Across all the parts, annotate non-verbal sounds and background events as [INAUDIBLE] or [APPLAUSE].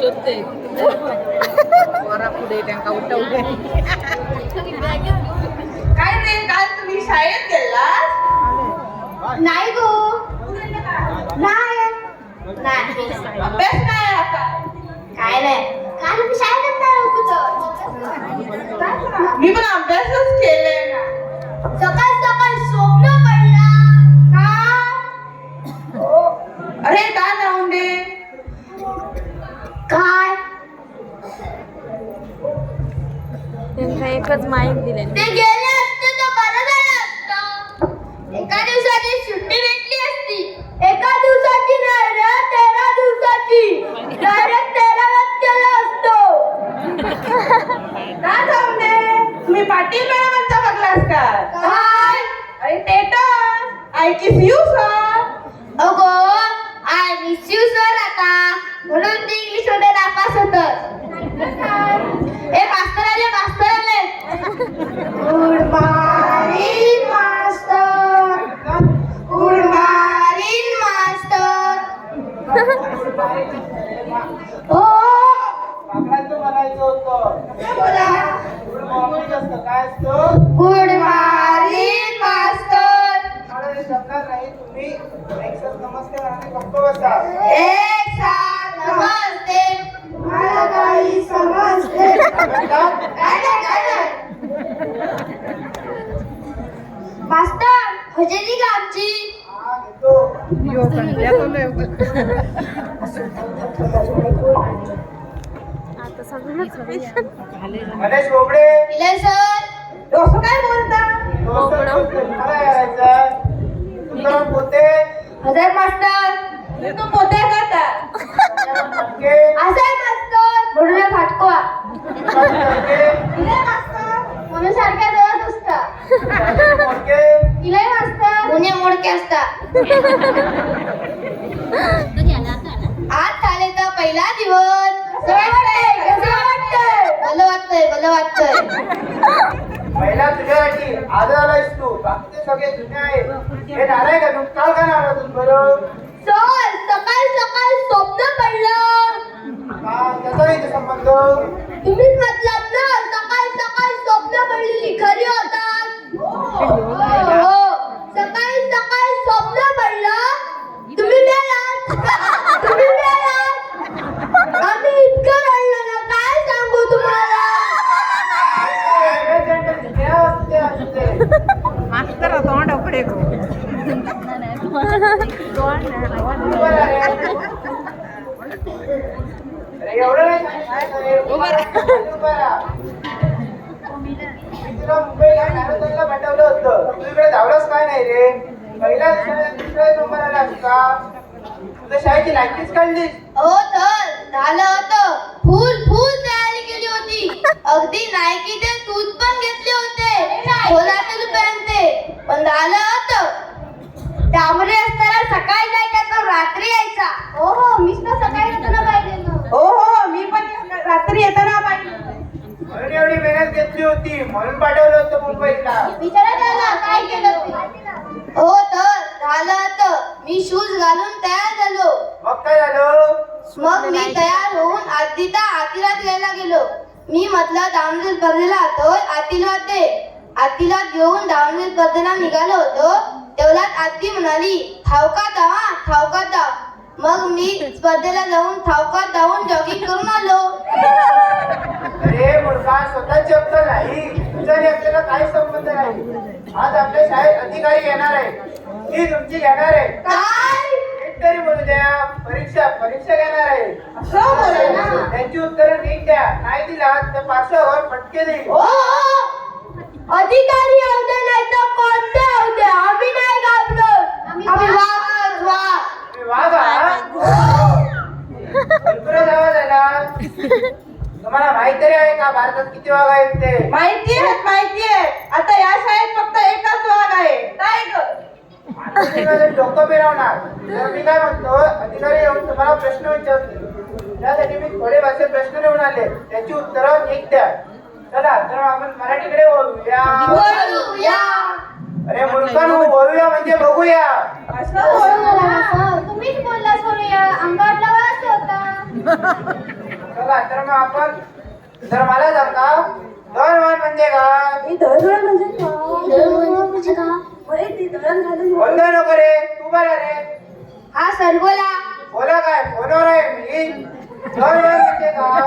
शोधते वरा पुढे त्यांका उठवले काय ते काल तुम्ही शाळेत गेला नाही गो. नाही. नाही. अभ्यास नाही काय नाही. काल मी शाळेत नाही मी पण अभ्यासच केले सकाळ सकाळ तर आय किस यू सर अगो आय मिस यू सर आता म्हणून ते इंग्लिशमध्ये नापास होत ए मास्तर आले मास्तर आले good morning master good morning master हो काकांचं म्हणायचं होतं बोला गुड मॉर्निंग असतं काय असतं गुड मॉर्निंग मास्टर अरे शब्दात नाही तुम्ही एक्सस नमस्कार आणि गप्प बसा एक साथ नमस्ते मला काही समजते म्हणतात, काय नाही काय नाही मास्तर हजेरी का आमची. हा. आता सगळं गणेश बोबडे. इले सर. डोसं काय बोलता? पोते? हजर मास्तर हे तो पोत्या करता. आलायस तू बाकीचे सगळे जुने आहे हे नाराय का तू काल का नारा तू बरं? सर सकाळ सकाळ स्वप्न पडलं का त्याचा संबंध. तुम्हीच म्हटलात ना सकाळ सकाळ स्वप्न पडली खरी होतात. हो सकाळी सकाळी स्वप्न पडलं तुम्ही मेलात तुम्ही मेलात आम्ही इतकं रडलो ना काय सांगू तुम्हाला मास्तर तोंड उकडे मुंबईला मॅरेथॉनला पाठवलं होतं तू इकडे धावलंच काय नाही रे दिवसाला दुसऱ्या नंबर आला असता तुझ्या शाळेची लायकीच काढलीस हो तर झालं होतं. फुल फुल तयारी केली होती. अगदी नायकीचे सूट पण घेतले होते. कोल्हापूर रुपयांचे. पण झालं होतं. डांबरे असताना सकाळी जायचा तर रात्री यायचा. हो हो मीच तर सकाळी येताना पाहिजे ना हो हो मी पण रात्री येताना पाहिजे म्हणून एवढी मेहनत घेतली होती. म्हणून पाठवलं होतं मुंबईला. विचारा त्याला काय केलं ते? हो तर झालं होतं मी शूज घालून तयार झालो. मग काय झालं? मग मी तयार होऊन आदिता आतिलात घ्यायला गेलो. मी म्हटलं दावणगिरी स्पर्धेला होतो आतिलात दे. आतिलात घेऊन दावणगिरी स्पर्धेला निघालो होतो. तेवढ्यात आती म्हणाली धावा ठावका धाव मग मी स्पर्धेला जाऊन ठावकात धावून जॉगिंग करून आलो. अरे मुलगा स्वतःची अक्कल नाही. तुझा आणि आपल्याला काही संबंध नाही. आज आपल्या शाळेत अधिकारी येणार आहे ती तुमची घेणार आहे. काय? नीट तरी बोलू द्या. परीक्षा परीक्षा घेणार आहे. बोलायला त्यांची उत्तरं नीट द्या. नाही दिला तर पार्श्वावर फटके देईल. ओ अधिकारी येऊ दे नाही तर कोणते येऊ दे आम्ही नाही घाबरत आम्ही वाघ वाघ तुम्ही वागा भरपूरच आवाज आला तुम्हाला माहीत तरी आहे का भारतात किती वाघ आहेत ते? माहिती आहे माहिती आहे आता या शाळेत फक्त एकच वाघ आहे. काय डोकं फिरवणार. तर मी काय म्हणतो अधिकारी येऊन तुम्हाला प्रश्न विचारतील. त्यासाठी मी थोडे भाषेत प्रश्न लिहून आले. त्याची उत्तरं नीट द्या. चला तर आपण मराठीकडे वळूया. बोलूया अरे मुलकांनो वळूया म्हणजे बघूया. असं बोल तुम्हीच बोलला वास होता. चला तर मग आपण जर मला सांगा दळणवळण म्हणजे काय? मी दळण म्हणजे काय? दळण म्हणजे काय? माहिती दळण घालून नको रे तू बरा रे. हा सर बोला. बोला काय फोनवर आहे मी? दळणवळण म्हणजे काय?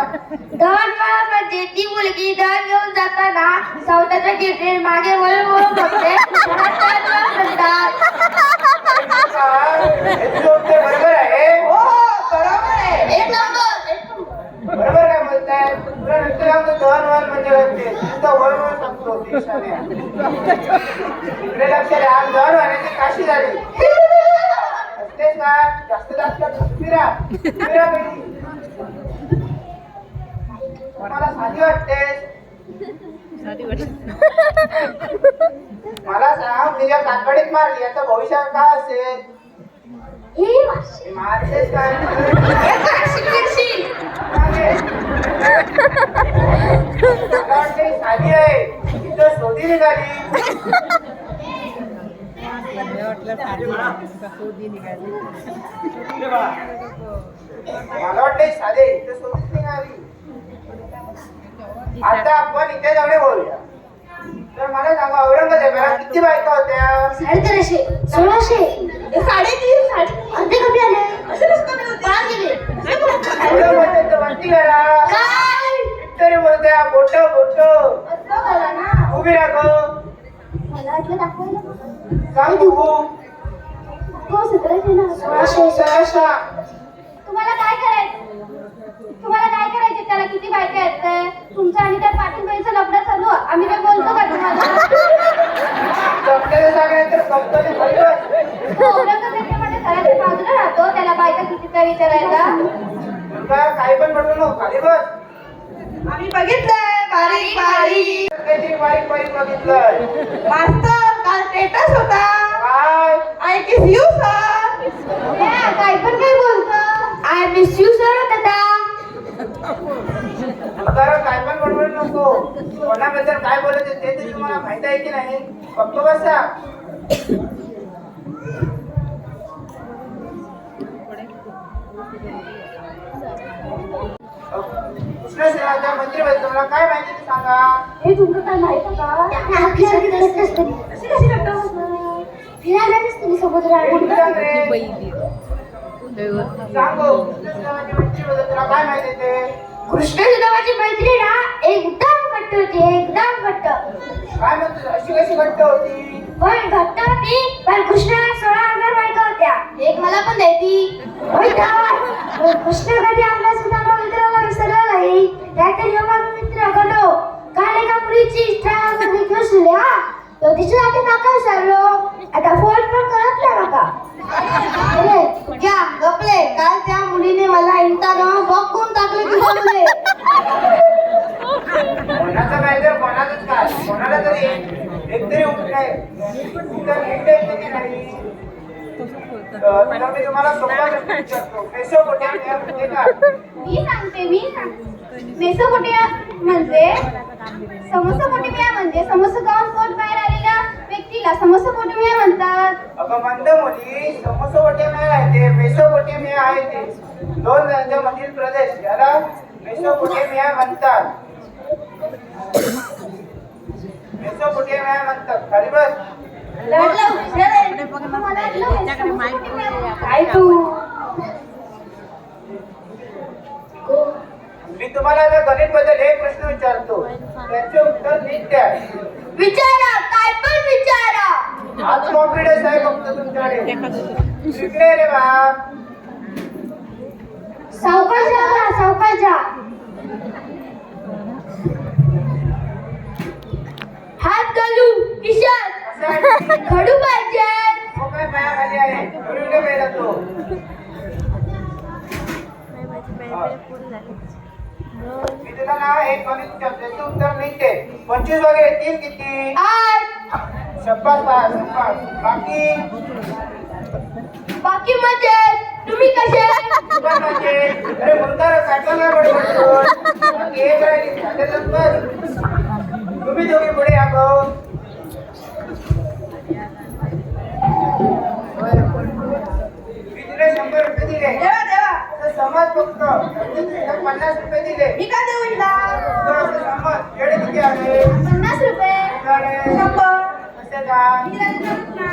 दळणवळण म्हणजे ती मुलगी दळण घेऊन जाताना स्वतःच्या किरकिर मागे वळून वळून बघते त्याला दळणवळण म्हणतात. काय? हे तुझं उत्तर बरोबर आहे. हो बरोबर आहे एक नंबर एक नंबर बरोबर काय सांगतो दळणवळण म्हणजे काय? ते तुझं वळवळ सांगतो इकडे लक्ष द्या काशी झाली असतेच ना जास्त जास्त फिरा फिरा पहिली तुम्हाला साधी वाटते मला सांग तिच्या काकडीत मारली याचं भविष्य काय असेल मारतेच काय शोधी निघाली मला वाटते ही साधी इथं निघाली आता आपण इथे जाऊन बोलूया. तर मला सांगा औरंगजेबाला किती बायका होत्या? साडेतेराशे सोळाशे. हे साडेतीन अर्धे कमी आले. असे कसं कमी होते? पाच गेले. एवढं म्हणते तर म्हणती करा. काय? तरी बोलत्या बोट बोट. उभी बघू हो. सोळाशे तुम्हाला काय करायचं? तुम्हाला काय करायचे? त्याला किती बायका आहेत? तुमचं आणि त्या पाठीबाईचं लफडं चालू. आहे. आम्ही काय बोलतो का तुम्हाला? कंपनी औरंगजेबामध्ये घराच्या बाजूला राहतो. त्याला बायका कितीचा विचारायला. काही पण खाली बस. आम्ही बघितलंय. बारीक बारीक. काहीतरी बारीक बारीक बघितलं मास्तर काल स्टेटस होता? काय? आय किस यू सर काय पण काय बोलतो? आय मिस यू सर दादा. तर काय पण बडबड नको. कोणाबद्दल काय बोलायचं ते तरी तुम्हाला माहीत आहे की नाही? फक्त बसा. तुम्हाला काय माहिती ते सांगा. हे तुमचं काय माहिती का कशी कशी करतो फिरायला तुम्ही समुद्रात कुठं सांग रे? सांगो. कृष्ण सेनाच्या मंदिराबद्दल तुला काय माहिती आहे ते? कृष्ण सुदामाची मैत्री ना एकदम घट्ट होती एकदम घट्ट. काय म्हणतो अशी कशी घट्ट होती? पण घट्ट होती पण कृष्णाला सोळा हजार बायका होत्या. एक मला पण द्यायची. [LAUGHS] कृष्ण कधी आपल्या सुदामा मित्राला विसरला नाही नाहीतर ह्यो माझा मित्र गडो काल एका मुलीची इच्छा कधी घेऊन हा तो तिच्यासाठी नाका विसरलो आता फोन पण करत नाही नका अरे क्या गपले काल त्या मुलीने मला इंस्टाग्राम ब्लॉक करून टाकले की बोलले कोणाचं काय तर कोणाचंच कोणाला तरी एक तरी उठलंय उत्तर नीट द्यायचं की नाही? मी तुम्हाला मी सांगते मी मेसोपोटिया म्हणजे? समोसोपोटेमिया म्हणजे? समोसोगावून पोट बाहेर आलेल्या व्यक्तीला समोसोपोटेमिया म्हणतात? अगं मंद मुली समोसोपोटेमिया आहे? ते. मेसोपोटेमिया आहे? ते. दोन राज्यामधील प्रदेश. याला मेसोपोटेमिया म्हणतात. मेसोपोटेमिया म्हणतात खाली बस. काय तू मी तुम्हाला गणित बद्दल एक प्रश्न विचारतो. त्याचे उत्तर नीट द्या. विचारा काय पण विचारा. आज कॉन्फिडन्स आहे फक्त तुमच्याकडे. इकडे रे बा सावकाश जा सावकाश जा विचारतो त्याचं उत्तर नीट दे पंचवीस वगैरे तीन किती शब्बास बाकी बाकी म्हणजे तुम्ही कसे? म्हणजे अरे नाही बाकी एक राहिली बस तुम्ही दोघे पुढे या शंभर रुपये दिले. समाज फक्त पन्नास रुपये दिले. मी का देऊ हिला? समाज वेळ किती आले पन्नास रुपये. शंभर. कसं काय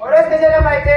ओळख कशाला पाहिजे?